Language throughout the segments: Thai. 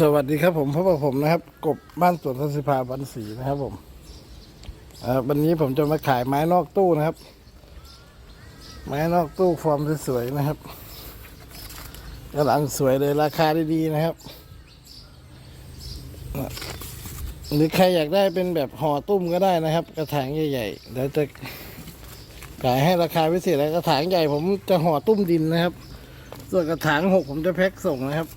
สวัสดีครับผมพบกับผมนะครับ กบบ้านสวนทัศิภาบันสีนะครับผมอ่าวันนี้ผมจะมาขายไม้นอกตู้นะครับ ไม้นอกตู้ฟอร์มสวยๆนะครับกำลังสวยเลยราคาดีๆนะครับหรือใครอยากได้เป็นแบบห่อตุ้มก็ได้นะครับ กระถางใหญ่ๆเดี๋ยวจะขายให้ราคาพิเศษแล้วกระถางใหญ่ผมจะห่อตุ้มดินนะครับ ส่วนกระถางหกผมจะแพ็คส่งนะครับ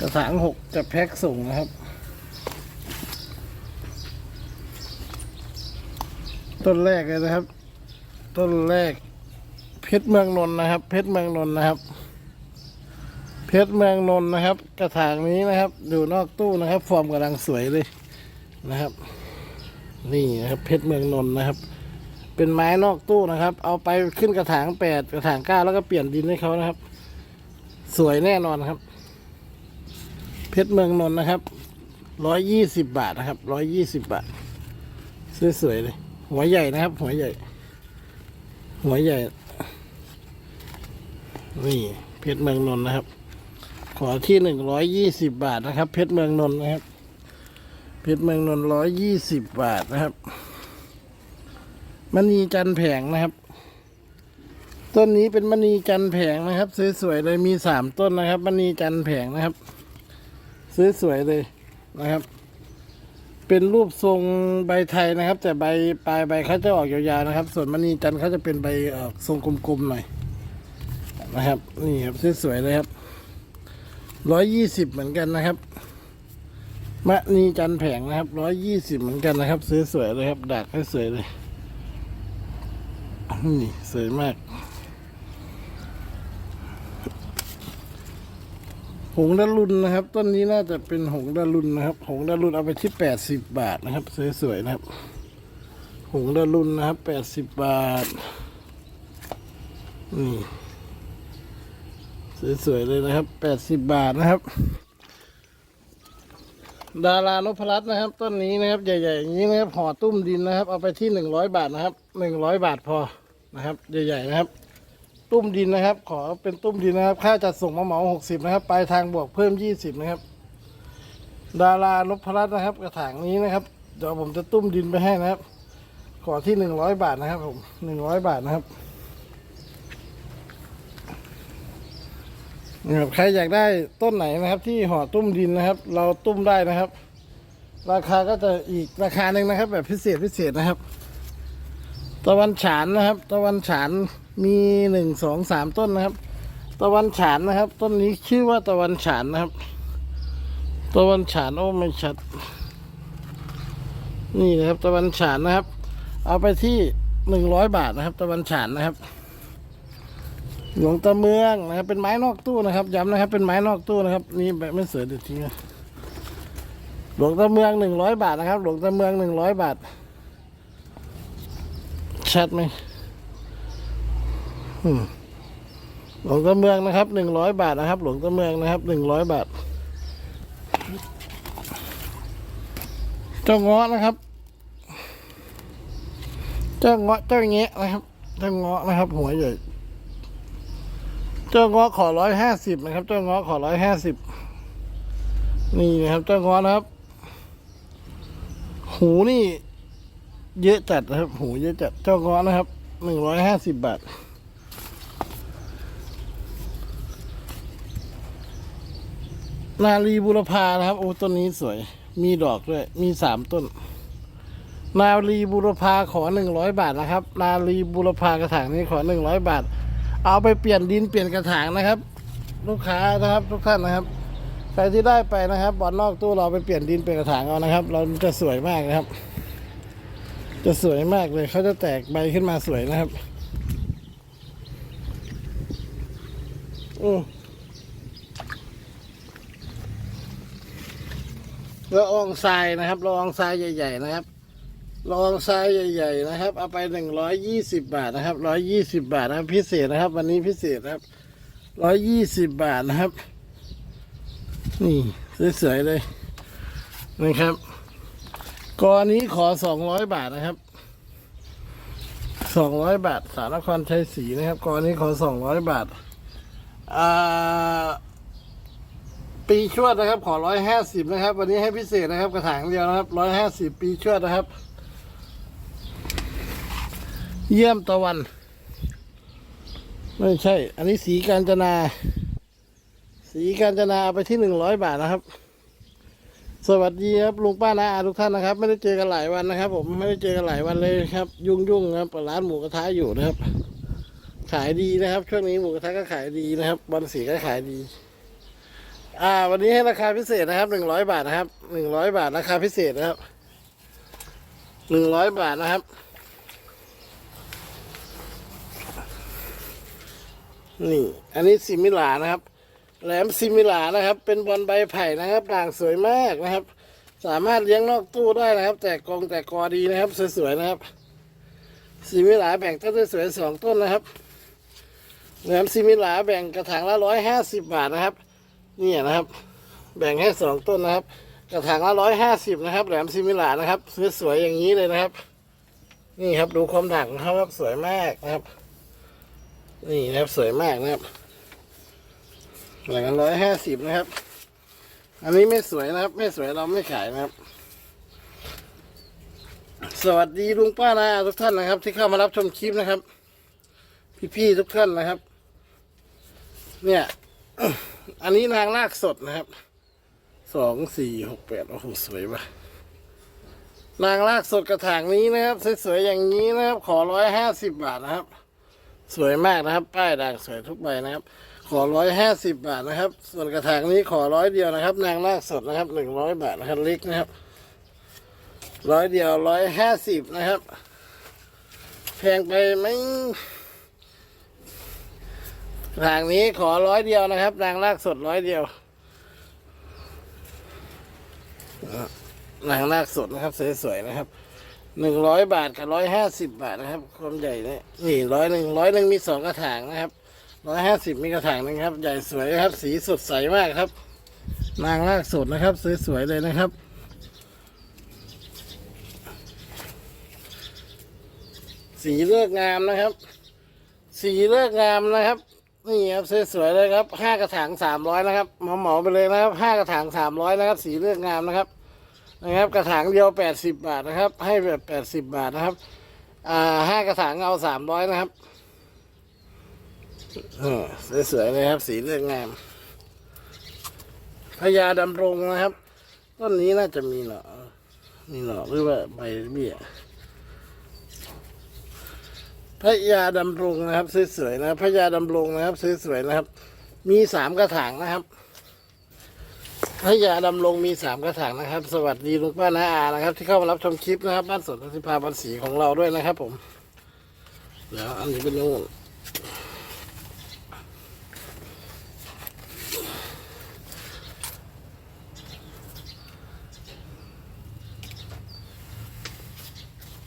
กระถางหกจะแพ็คส่งนะครับ ต้นแรกเลยนะครับ ต้นแรก เพชรเมืองนนนะครับ เพชรเมืองนนนะครับ เพชรเมืองนนนะครับ กระถางนี้นะครับ อยู่นอกตู้นะครับ ฟอร์มกำลังสวยเลยนะครับ นี่นะครับ เพชรเมืองนนนะครับ เป็นไม้นอกตู้นะครับ เอาไปขึ้นกระถางแปดกระถางเก้าแล้วก็เปลี่ยนดินให้เขานะครับ สวยแน่นอนครับ ชรเมืองนนท์นะครับร้อยยี่สิบบาทนะครับร้อยยี่สิบบาท สวยๆเลย หัวใหญ่นะครับ หัวใหญ่ หัวใหญ่ นี่เพชรเมืองนนท์นะครับ ขอที่หนึ่งร้อยยี่สิบบาทนะครับ เพชรเมืองนนท์นะครับ เพชรเมืองนนท์ร้อยยี่สิบบาทนะครับ มณีจันแผงนะครับ ต้นนี้เป็นมณีจันแผงนะครับ สวยๆเลยมีสามต้นนะครับมณีจันแผงนะครับ สวยๆเลยนะครับ เป็นรูปทรงใบไทยนะครับ แต่ใบปลายใบเขาจะออกยาวๆนะครับ ส่วนมณีจันทร์เขาจะเป็นใบออกทรงกลมๆหน่อยนะครับ นี่ครับสวยๆเลยครับร้อยยี่สิบเหมือนกันนะครับมะนีจันแผงนะครับร้อยยี่สิบเหมือนกันนะครับสวยๆเลยครับดักให้สวยเลยนี่สวยมาก หงดารุนนะครับ ต้นนี้น่าจะเป็นหงดารุนนะครับ หงดารุนเอาไปที่แปดสิบบาทนะครับ สวยๆนะครับ หงดารุนนะครับแปดสิบบาท นี่สวยๆเลยนะครับแปดสิบบาทนะครับ ดารานพรัตน์นะครับ ต้นนี้นะครับ ใหญ่ๆอย่างนี้นะครับห่อตุ้มดินนะครับ เอาไปที่หนึ่งร้อยบาทนะครับหนึ่งร้อยบาทพอนะครับ ใหญ่ๆนะครับ ตุ้มดินนะครับ ขอเป็นตุ้มดินนะครับ ค่าจัดส่งมาเหมาหกสิบนะครับ ปลายทางบวกเพิ่มยี่สิบนะครับ ดารานพรัตน์นะครับ กระถางนี้นะครับ เดี๋ยวผมจะตุ้มดินไปให้นะครับ ขอที่หนึ่งร้อยบาทนะครับ ผมหนึ่งร้อยบาทนะครับนะครับใครอยากได้ต้นไหนนะครับ ที่ห่อตุ้มดินนะครับ เราตุ้มได้นะครับ ราคาก็จะอีกราคาหนึ่งนะครับ แบบพิเศษพิเศษนะครับ ตะวันฉานนะครับ ตะวันฉาน มีหนึ่งสองสามต้นนะครับ ตะวันฉานนะครับ ต้นนี้ชื่อว่าตะวันฉานนะครับ ตะวันฉานโอ้ไม่ชัด นี่นะครับ ตะวันฉานนะครับ เอาไปที่หนึ่งร้อยบาทนะครับ ตะวันฉานนะครับ หลวงตาเมืองนะครับ เป็นไม้นอกตู้นะครับ ย้ำนะครับ เป็นไม้นอกตู้นะครับ นี่แบบไม่เสือเดี๋ยวทิ้งหลวงตาเมืองหนึ่งร้อยบาทนะครับ หลวงตาเมืองหนึ่งร้อยบาท ชัดไหม หลวงตาเมืองนะครับหนึ่งร้อยบาทนะครับ หลวงตาเมืองนะครับหนึ่งร้อยบาท เจ้าเงาะนะครับ เจ้าเงาะเจ้าแงะนะครับ เจ้าเงาะนะครับ หัวใหญ่เจ้าเงาะขอร้อยห้าสิบนะครับ เจ้าเงาะขอร้อยห้าสิบนี่นะครับ เจ้าเงาะนะครับ หูนี่ เยอะจัดนะครับ หูเยอะจัด เจ้าเงาะนะครับหนึ่งร้อยห้าสิบบาท นาลีบุรพานะครับ โอ้ต้นนี้สวย มีดอกด้วย มีสามต้น นาลีบุรพาขอหนึ่งร้อยบาทนะครับ นาลีบุรพากระถางนี้ขอหนึ่งร้อยบาท เอาไปเปลี่ยนดินเปลี่ยนกระถางนะครับ ลูกค้านะครับ ทุกท่านนะครับใครที่ได้ไปนะครับบอลนอกตู้เราไปเปลี่ยนดินเปลี่ยนกระถางเอานะครับ เราจะสวยมากนะครับ จะสวยมากเลยเขาจะแตกใบขึ้นมาสวยนะครับ อือ ละอองทรายนะครับละอองทรายใหญ่ ๆ นะครับละอองทรายใหญ่ ๆ นะครับ เอาไปหนึ่งร้อยยี่สิบบาทนะครับร้อยยี่สิบบาทนะครับพิเศษนะครับ วันนี้พิเศษนะครับร้อยยี่สิบบาทนะครับ นี่สวยๆเลยนะครับกอนี้ขอสองร้อยบาทนะครับสองร้อยบาท สารนครชัยศรีนะครับกอนี้ขอสองร้อยบาทอ่า ปีชวดนะครับ ขอร้อยห้าสิบนะครับ วันนี้ให้พิเศษนะครับ กระถางเดียวนะครับร้อยห้าสิบปีชวดนะครับ เยี่ยมตะวัน ไม่ใช่ อันนี้สีกาญจนา สีกาญจนาเอาไปที่หนึ่งร้อยบาทนะครับ สวัสดีครับลุงป้านาอาทุกท่านนะครับ ไม่ได้เจอกันหลายวันนะครับ ผมไม่ได้เจอกันหลายวันเลยครับ ยุ่งยุ่งๆครับเปิดร้านหมูกระทะอยู่นะครับ ขายดีนะครับ ช่วงนี้หมูกระทะก็ขายดีนะครับบอลสีก็ขายดี อ่า วันนี้ให้ราคาพิเศษนะครับหนึ่งร้อยบาทนะครับหนึ่งร้อยบาทราคาพิเศษนะครับหนึ่งร้อยบาทนะครับนี่ อันนี้ซิมิลานะครับ แหลมซิมิลานะครับ เป็นบอลใบไผ่นะครับด่างสวยมากนะครับ สามารถเลี้ยงนอกตู้ได้นะครับ แตกกองแตกกอดีนะครับ สวยๆนะครับซิมิลาแบ่งต้นสวยๆสองต้นนะครับ แหลมซิมิลาแบ่งกระถางละร้อยห้าสิบบาทนะครับ นี่นะครับ แบ่งให้สองต้นนะครับ กระถางละร้อยห้าสิบนะครับ แหลมซิมิลานะครับสวยๆอย่างนี้เลยนะครับ นี่ครับดูความด่างของเขาครับสวยมากนะครับ นี่นะครับสวยมากนะครับแหลังกันร้อยห้าสิบนะครับ อันนี้ไม่สวยนะครับ ไม่สวยเราไม่ขายนะครับ สวัสดีลุงป้านาทุกท่านนะครับ ที่เข้ามารับชมคลิปนะครับ พี่ๆทุกท่านนะครับ เนี่ย อันนี้นางลากสดนะครับ สองสี่หกแปดโอ้โหสวยว่ะ นางลากสดกระถางนี้นะครับ สวยๆอย่างนี้นะครับ ขอร้อยห้าสิบบาทนะครับ สวยมากนะครับ ป้ายด่างสวยทุกใบนะครับ ขอร้อยห้าสิบบาทนะครับ ส่วนกระถางนี้ขอร้อยเดียวนะครับ นางลากสดนะครับหนึ่งร้อยบาทนะครับเล็กนะครับร้อยเดียวร้อยห้าสิบนะครับ แพงไปไหม ระถางนี้ขอร้อยเดียวนะครับนางลากสดร้อยเดียวหนังลากสดนะครับสวยๆนะครับหนึ่งร้อยบาทกับร้อยห้าสิบบาทนะครับความใหญ่เนี่ยนี่ร้อยหนึ่งร้อยหนึ่งมีสองกระถางนะครับร้อยห้าสิบมีกระถางหนึงครับ ใหญ่สวยนะครับ สีสดใสมากครับนางลากสดนะครับ สวยๆเลยนะครับสีเลือกงามนะครับ สีเลือกงามนะครับ นี่ครับสวยๆเลยครับห้ากระถางสามร้อยนะครับเหมาไปเลยนะครับห้ากระถางสามร้อยนะครับ สีเลือกงามนะครับ นะครับ กระถางเดียวแปดสิบบาทนะครับ ให้แบบแปดสิบบาทนะครับ อ่าห้ากระถางเอาสามร้อยนะครับเออสวยๆเลยครับ สีเลือกงามพญาดำรงนะครับ ต้นนี้น่าจะมีหน่อมีหน่อหรือว่าใบเบี้ย พยาดำรงนะครับสวยๆนะครับพญาดำรงนะครับสวยๆนะครับ มีสามกระถางนะครับพระยาดำรงมีสามกระถางนะครับ สวัสดีลุงป้านาอานะครับ ที่เข้ามารับชมคลิปนะครับบ้านสวนสิพาบันสีของเราด้วยนะครับ ผมเดี๋ยวอันนี้เป็นนู่น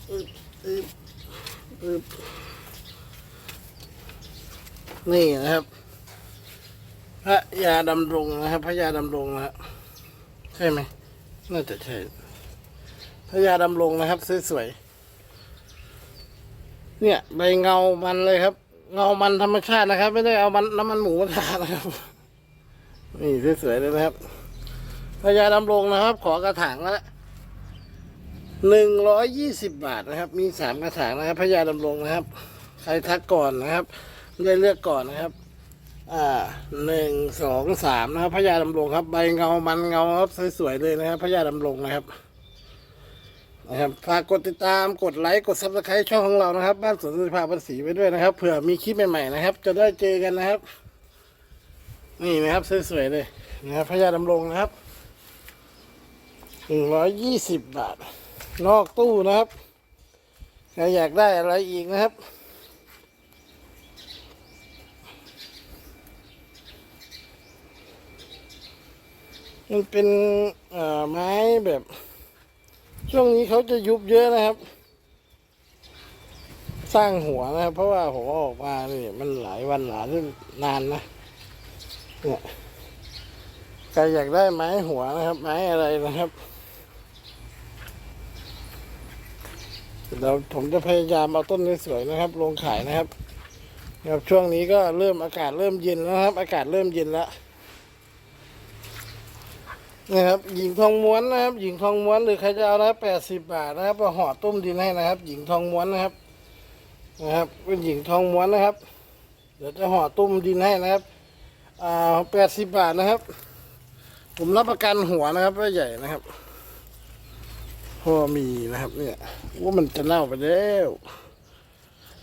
อึ๊บอึ๊บอึ๊บ นี่นะครับ พระยาดำรงนะครับ พระยาดำรงนะฮะใช่ไหมน่าจะใช่พระยาดำรงนะครับสวยๆเนี่ยใบเงามันเลยครับ เงามันธรรมชาตินะครับ ไม่ได้เอามันน้ำมันหมูมาทานะครับนี่สวยๆเลยนะครับพระยาดำรงนะครับ ขอกระถางละหนึ่งร้อยยี่สิบบาทนะครับ มีสามกระถางนะครับพระยาดำรงนะครับ ใครทักก่อนนะครับ ได้เลือกก่อนนะครับ อ่าหนึ่งสองสามนะครับพญาดำรงครับ ใบเงามันเงาครับสวยๆเลยนะครับพญาดำรงนะครับนะครับฝากกดติดตามกดไลค์กดซับสไครต์ช่องของเรานะครับ บ้านสวนสุภาพบันสีไว้ด้วยนะครับเผื่อมีคลิปใหม่ๆนะครับ จะได้เจอกันนะครับ นี่นะครับสวยๆเลยนะครับพญาดำรงนะครับหนึ่งร้อยยี่สิบบาท นอกตู้นะครับใครอยากได้อะไรอีกนะครับ มันเป็นไม้แบบ ช่วงนี้เขาจะยุบเยอะนะครับ สร้างหัวนะครับ เพราะว่าผมเออกมาเนี่ยมันหลายวันหลายนานนะเนี่ยใครอยากได้ไม้หัวนะครับ ไม้อะไรนะครับเดี๋ยวผมจะพยายามเอาต้นสวยๆนะครับ ลงขายนะครับครับช่วงนี้ก็เริ่มอากาศเริ่มเย็นแล้วครับ อากาศเริ่มเย็นแล้ว นะครับหญิงทองม้วนนะครับ หญิงทองม้วนหรือใครจะเอานะแปดสิบบาทนะครับเอาห่อต้มดินให้นะครับ หญิงทองม้วนนะครับ นะครับ เป็นหญิงทองม้วนนะครับ เดี๋ยวจะห่อต้มดินให้นะครับอ่าแปดสิบบาทนะครับ ผมรับประกันหัวนะครับว่าใหญ่นะครับพอมีนะครับเนี่ยว่ามันจะเน่าไปแล้ว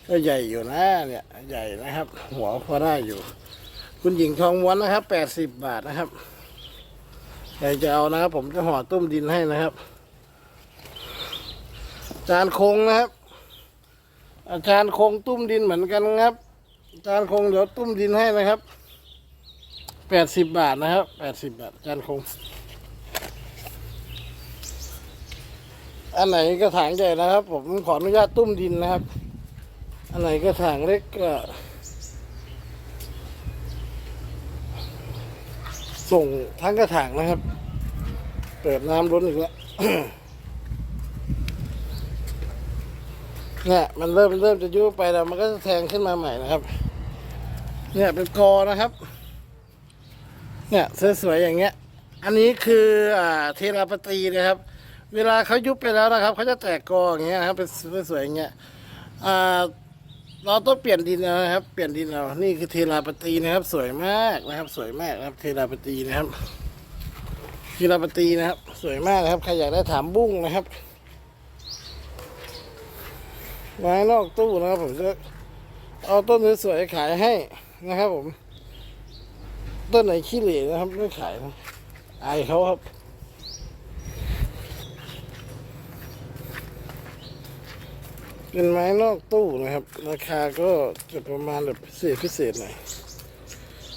ก็ใหญ่อยู่นะเนี่ย ใหญ่นะครับ หัวพอได้อยู่ คุณหญิงทองม้วนนะครับแปดสิบบาทนะครับ ใครจะเอานะครับ ผมจะห่อตุ้มดินให้นะครับ จานคงนะครับ อาจารย์คงตุ้มดินเหมือนกันนะครับ อาจารย์คงเดี๋ยวตุ้มดินให้นะครับแปดสิบบาทนะครับแปดสิบบาทอาจารย์คง อันไหนกระถางใหญ่นะครับ ผมขออนุญาตตุ้มดินนะครับ อันไหนกระถางเล็กก็ ส่งทั้งกระถางนะครับ เปิดน้ำล้นอีกแล้วเนี่ยมันเริ่มเริ่มจะยุบไปแล้ว มันก็จะแทงขึ้นมาใหม่นะครับ เนี่ยเป็นกอนะครับ เนี่ยสวยๆอย่างเงี้ย อันนี้คืออ่าเทราปตีนะครับ เวลาเขายุบไปแล้วนะครับเขาจะแตกกออย่างเงี้ยนะครับเป็นสวยๆอย่างเงี้ยอ่า เราต้องเปลี่ยนดินเอานะครับ เปลี่ยนดินเอานี่คือเทราปตีนะครับ สวยมากนะครับ สวยมากนะครับ เทราปตีนะครับ เทราปตีนะครับ สวยมากนะครับ ใครอยากได้ถามบุ้งนะครับไม้นอกตู้นะครับผมจะเอาต้นสวยๆขายให้นะครับผม ต้นไหนขี้เหร่นะครับไม่ขายนะอายเขาครับ เป็นไม้นอกตู้นะครับ ราคาก็จะประมาณแบบพิเศษพิเศษหน่อย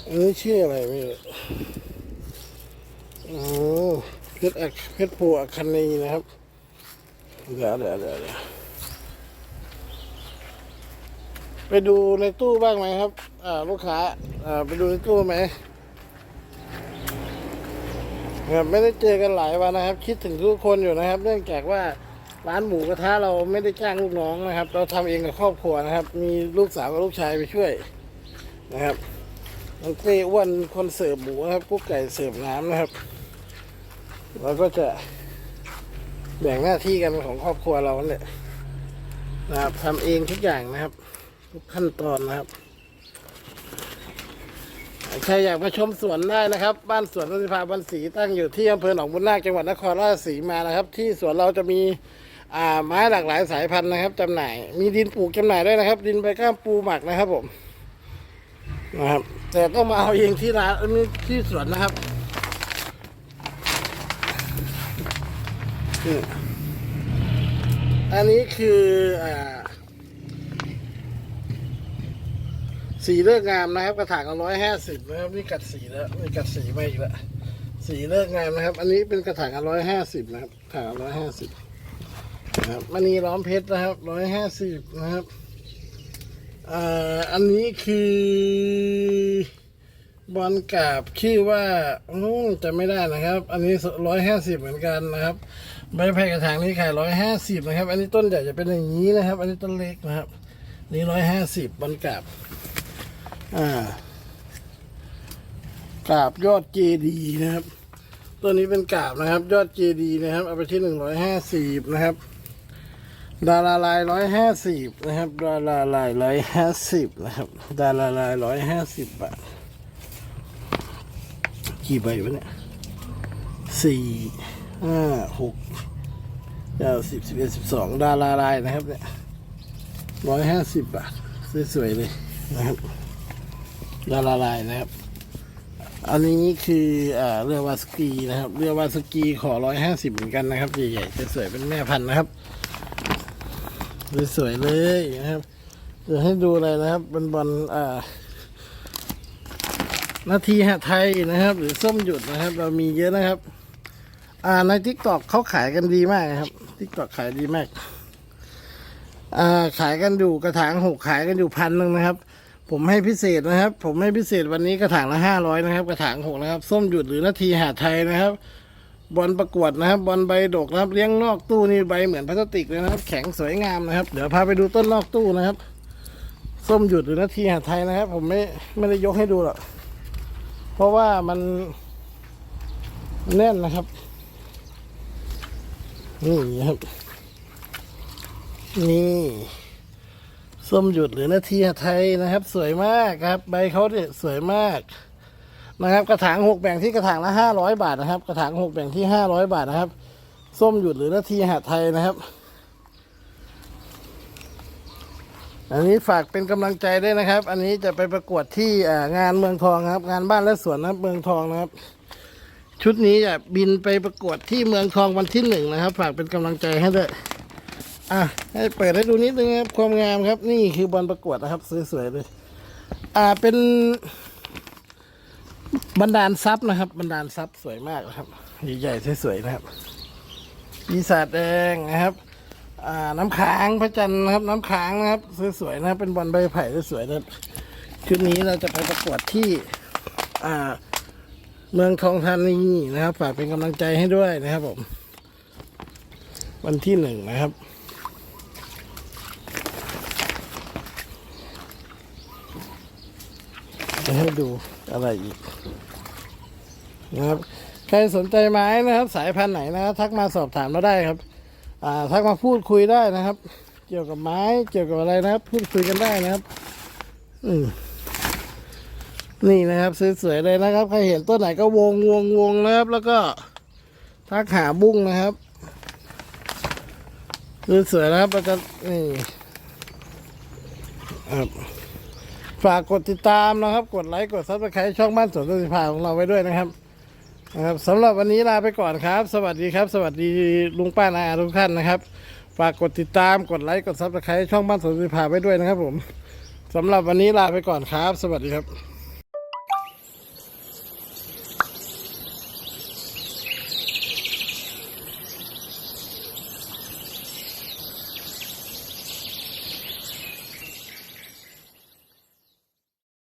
อันนี้ชื่ออะไรไม่รู้โอ้เพชรอัคเพชรโพอัคนีนะครับเดี๋ยวเดี๋ยวเดี๋ยวเดี๋ยวไปดูในตู้บ้างไหมครับ อ่าลูกค้า อ่าไปดูในตู้ไหมครับไม่ได้เจอกันหลายวันนะครับ คิดถึงทุกคนอยู่นะครับ เนื่องจากว่า ร้านหมูกระทะเราไม่ได้จ้างลูกน้องนะครับ เราทำเองกับครอบครัวนะครับ มีลูกสาวกับลูกชายไปช่วยนะครับน้องเต้อ้วนคนเสิร์ฟหมูนะครับกุ๊กไก่เสิร์ฟน้ำนะครับเราก็จะแบ่งหน้าที่กันของครอบครัวเราเนี่ยนะครับทำเองทุกอย่างนะครับทุกขั้นตอนนะครับใครอยากมาชมสวนได้นะครับ บ้านสวนรัติภาบันศรีตั้งอยู่ที่อำเภอหนองบุญนาคจังหวัดนครราชสีมานะครับ ที่สวนเราจะมี อ่าไม้หลากหลายสายพันธุ์นะครับจำหน่าย มีดินปลูกจำหน่ายด้วยนะครับ ดินใบก้ามปูหมักนะครับผมนะครับ แต่ต้องมาเอาเองที่ร้านที่สวนนะครับอันนี้คืออ่าสีเลือกงามนะครับ กระถางร้อยห้าสิบนะครับนี่กัดสีแล้วนี่กัดสีมาอีกแล้วสีเลือกงามนะครับ อันนี้เป็นกระถางร้อยห้าสิบนะครับกระถางร้อยห้าสิบ นะครับมณีล้อมเพชรนะครับร้อยห้าสิบนะครับอ่าอันนี้คือบอลกราบชื่อว่าอืมจะไม่ได้นะครับ อันนี้ร้อยห้าสิบเหมือนกันนะครับใบไผ่กระถางนี้ขายร้อยห้าสิบนะครับ อันนี้ต้นใหญ่จะเป็นอย่างนี้นะครับ อันนี้ต้นเล็กนะครับ นี่ร้อยห้าสิบบอลกราบอ่ากราบยอดเจดีย์นะครับ ตัวนี้เป็นกราบนะครับ ยอดเจดีย์นะครับ เอาไปที่หนึ่งร้อยห้าสิบนะครับ ดาราลายร้อยห้าสิบนะครับ ดาราลายร้อยห้าสิบนะครับ ดาราลายร้อยห้าสิบบาท กี่ใบวะเนี่ยสี่ห้าหกเก้าสิบสิบเอ็ดสิบสองดาราลายนะครับเนี่ยร้อยห้าสิบบาท สวยๆเลยนะครับ ดาราลายนะครับ อันนี้คืออ่าเรือวาสกีนะครับ เรือวาสกีขอร้อยห้าสิบเหมือนกันนะครับใหญ่ๆจะสวยเป็นแม่พันธุ์นะครับ สวยเลยนะครับ เดี๋ยวให้ดูอะไรนะครับเป็นบอลอ่า นาทีหะไทยนะครับ หรือส้มหยุดนะครับ เรามีเยอะนะครับ อ่าในทิกตอกเขาขายกันดีมากครับทิกตอกขายดีมาก อ่าขายกันอยู่กระถางหกขายกันอยู่พันหนึ่งนะครับ ผมให้พิเศษนะครับ ผมให้พิเศษวันนี้กระถางละห้าร้อยนะครับ กระถางหกนะครับ ส้มหยุดหรือนาทีหาไทยนะครับ บอลประกวดนะครับ บอลใบดกนะครับ เลี้ยงนอกตู้นี่ใบเหมือนพลาสติกเลยนะครับ แข็งสวยงามนะครับ เดี๋ยวพาไปดูต้นนอกตู้นะครับ ส้มหยุดหรือนาทีหาไทยนะครับ ผมไม่ไม่ได้ยกให้ดูหรอก เพราะว่ามันแน่นนะครับ นี่ครับ นี่ส้มหยุดหรือนาทีหไทยนะครับ สวยมากครับ ใบเขาเนี่ยสวยมาก นะครับกระถางหกแบ่งที่กระถางละห้าร้อยบาทนะครับ กระถางหกแบ่งที่ห้าร้อยบาทนะครับ ส้มหยุดหรือนาทีหไทยนะครับ อันนี้ฝากเป็นกำลังใจด้วยนะครับ อันนี้จะไปประกวดที่งานเมืองทองครับ งานบ้านและสวนนะครับเมืองทองนะครับ ชุดนี้จะบินไปประกวดที่เมืองทองวันที่หนึ่งนะครับ ฝากเป็นกำลังใจให้ด้วยอะให้เปิดให้ดูนิดนึงครับความงามครับ นี่คือบอลประกวดนะครับสวยๆเลย อ่าเป็น บรรดาลซับนะครับบรรดาลซับสวยมากนะครับใหญ่ๆสวยๆนะครับปีศาจแดงนะครับน้ำค้างพระจันทร์นะครับ น้ำค้างนะครับสวยๆนะครับเป็นบอลใบไผ่สวยๆนะครับชุดนี้เราจะไปประกวดที่เมืองทองธานีนะครับ ฝากเป็นกำลังใจให้ด้วยนะครับผม วันที่หนึ่งนะครับ จะให้ดูอะไรอีกนะครับ ใครสนใจไม้นะครับ สายพันธุ์ไหนนะครับ ทักมาสอบถามเราได้ครับ อ่า ทักมาพูดคุยได้นะครับ เกี่ยวกับไม้เกี่ยวกับอะไรนะครับ พูดคุยกันได้นะครับ อืมนี่นะครับสวยๆเลยนะครับใครเห็นต้นไหนก็วงวงวงนะครับ แล้วก็ทักหาบุ้งนะครับสวยๆนะครับแล้วก็นี่ครับ ฝากกดติดตามนะครับ กดไลค์กดซับสไครต์ช่องบ้านสวนตุสิภาของเราไว้ด้วยนะครับนะครับสำหรับวันนี้ลาไปก่อนครับ สวัสดีครับ สวัสดีลุงป้านาอาทุกท่านนะครับ ฝากกดติดตามกดไลค์กดซับสไครต์ช่องบ้านสวนตุสิภาไว้ด้วยนะครับ ผมสำหรับวันนี้ลาไปก่อนครับ สวัสดีครับ